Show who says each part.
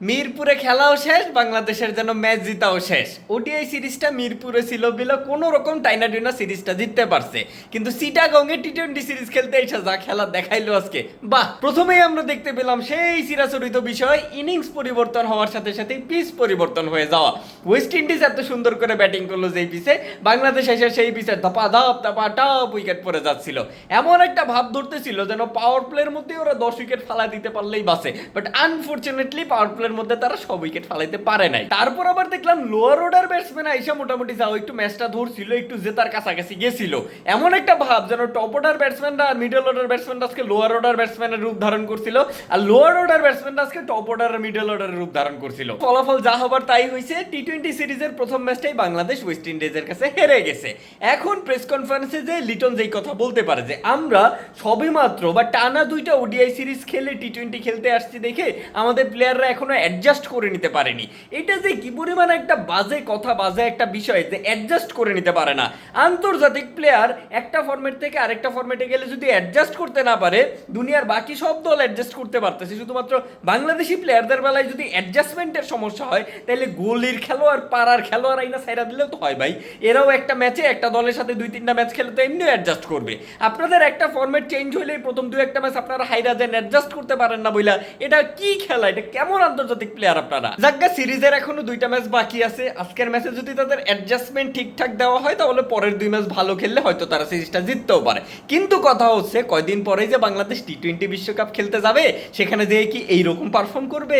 Speaker 1: মিরপুরে খেলাও শেষ, বাংলাদেশের যেন ম্যাচ জিতাও শেষ। ওডিআই সিরিজটা মিরপুরে ছিল বিলে, কোনো রকম টাইনা টুইনা সিরিজটা জিততে পারছে। কিন্তু সিটাগংয়ে টি টোয়েন্টি সিরিজ খেলতে এসে যা খেলা দেখাইলো আজকে। বাহ, প্রথমেই আমরা দেখতে পেলাম সেই চিরাচরিত বিষয়, ইনিংস পরিবর্তন হওয়ার সাথে সাথে পিচ পরিবর্তন হয়ে যাওয়া। ওয়েস্ট ইন্ডিজ এত সুন্দর করে ব্যাটিং করল যেই পিচে, বাংলাদেশ এসে সেই পিচে ধপা ধপ, ধপা টাপ উইকেট পড়ে যাচ্ছিল। এমন একটা ভাব ধরতেছিল যেন পাওয়ার প্লের মধ্যে ওরা দশ উইকেট ফালা দিতে পারলেই বাসে বাট আনফরচুনেটলি পাওয়ার প্লের মধ্যে তারা সব উইকেট ফালাইতে পারে নাই। তারপর আবার দেখলাম লোয়ার অর্ডার ব্যাটসম্যান আইসা মোটামুটি যাও, একটু ম্যাচটা ধরছিল, একটু জেতার কাছাকাছি গেছিল। এমন একটা ভাব যেন টপ অর্ডার ব্যাটসম্যানরা আর মিডল অর্ডার ব্যাটসম্যানরা আজকে লোয়ার অর্ডার ব্যাটসম্যানের রূপ ধারণ করছিল, আর লোয়ার অর্ডার ব্যাটসম্যানরা আজকে টপ অর্ডার আর মিডল অর্ডারের রূপ ধারণ করছিল। ফলাফল যা হবার তাই হয়েছে টি টোয়েন্টি সিরিজের প্রথম ম্যাচটাই বাংলাদেশ ওয়েস্ট ইন্ডিজের কাছে হেরে গেছে। এখন প্রেস কনফারেন্সে যে লিটন যেই কথা বলতে পারে যে, আমরা সবে মাত্র বা টানা দুইটা ওডিআই সিরিজ খেলে টি টোয়েন্টি খেলতে আসছি দেখে আমাদের প্লেয়াররা এখনও অ্যাডজাস্ট করে নিতে পারেনি। এটা যে কি পরিমাণ একটা বাজে কথা, বাজে একটা বিষয় যে অ্যাডজাস্ট করে নিতে পারে না। আন্তর্জাতিক প্লেয়ার একটা ফরম্যাট থেকে আরেকটা ফরম্যাটে গেলে যদি অ্যাডজাস্ট করতে না পারে, দুনিয়ার বাকি সব দল অ্যাডজাস্ট করতে পারতেছে। শুধুমাত্র বাংলাদেশি প্লেয়ারদের বেলায় যদি অ্যাডজাস্টমেন্টের সমস্যা হয়, তাহলে গলির খেলোয়াড়, পাড়ার খেলোয়াড় আইনা সাইরা দিলেও তো হয় ভাই। এরাও একটা ম্যাচে একটা দলের সাথে দুই তিনটা ম্যাচ খেলে তো এমনিও অ্যাডজাস্ট করবে। আপনাদের একটা ফর্মেট চেঞ্জ হইলেই প্রথম দু একটা ম্যাচ আপনারা হাইরা দেন অ্যাডজাস্ট করতে পারেন না বইলা। এটা কি খেলা? এটা কেমন আন্তর্জাতিক প্লেয়ার আপনারা। জাগা সিরিজের এখনও দুইটা ম্যাচ বাকি আছে। আজকের ম্যাচে যদি তাদের অ্যাডজাস্টমেন্ট ঠিকঠাক দেওয়া হয়, তাহলে পরের দুই ম্যাচ ভালো খেললে হয়তো তারা সিরিজটা জিততেও পারে। কিন্তু কথা হচ্ছে, কয়দিন পরেই যে বাংলাদেশ টি টোয়েন্টি বিশ্বকাপ খেলতে যাবে, সেখানে যেয়ে কি এইরকম পারফর্ম করবে?